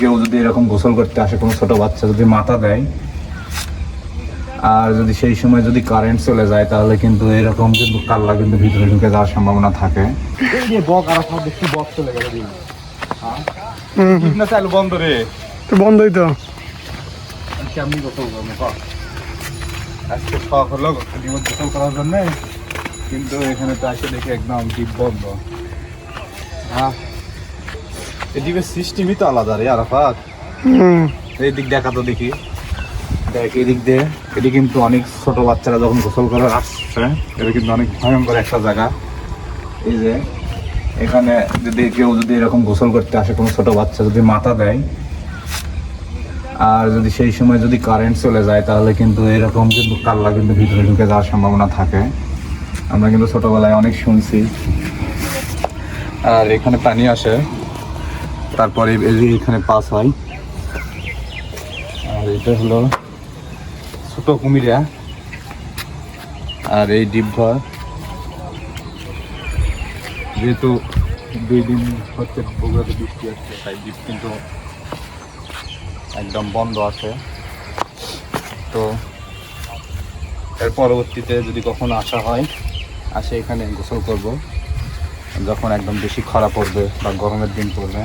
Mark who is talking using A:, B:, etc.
A: কেউ যদি এরকম গোসল করতে আসে কোনো ছোট বাচ্চা যদি মাথা দেয় আর যদি সেই সময় যদি কারেন্ট চলে যায় তাহলে কিন্তু এরকম কিন্তু কাল্লা কিন্তু ভিতরে ঢুকে যাওয়ার সম্ভাবনা থাকে। বক আর সব দেখছি বক চলে গেল না চালু বন্ধ রে।
B: তো বন্ধই তো।
A: কেমনি গোসল করব ক? আজকে শখ হলো গোসল করার জন্য কিন্তু এখানে তো এসে দেখি একদম ডিপ বন্ধ। হ্যাঁ? ডিপের সিস্টেমই তো আলাদা রে আরাফাত। এই দিক দেখা তো দেখি। দেখ এদিক দিয়ে। এটি কিন্তু অনেক ছোট বাচ্চারা যখন গোসল করার আসছে এটা কিন্তু অনেক ভয়ঙ্কর একটা জায়গা। এই যে এখানে যদি কেউ যদি এরকম গোসল করতে আসে কোনো ছোট বাচ্চা যদি মাথা দেয় আর যদি সেই সময় যদি কারেন্ট চলে যায় তাহলে কিন্তু এরকম কিন্তু কাল্লা কিন্তু ভিতরে ঢুকে যাওয়ার সম্ভাবনা থাকে। আমরা কিন্তু ছোটবেলায় অনেক শুনছি। আর এখানে পানি আসে। তারপরে এখানে পাস হয়। আর এটা হলো ছোট কুমিরা। আর এই ডিপ ঘর। যেহেতু দুই দিন হচ্ছে বগুড়াতে বৃষ্টি আসছে তাই ডিপ কিন্তু একদম বন্ধ আছে। তো এর পরবর্তীতে যদি কখনো আসা হয়, আসে এখানে গোসল করব। যখন একদম বেশি খরা পড়বে বা গরমের দিন পড়বে।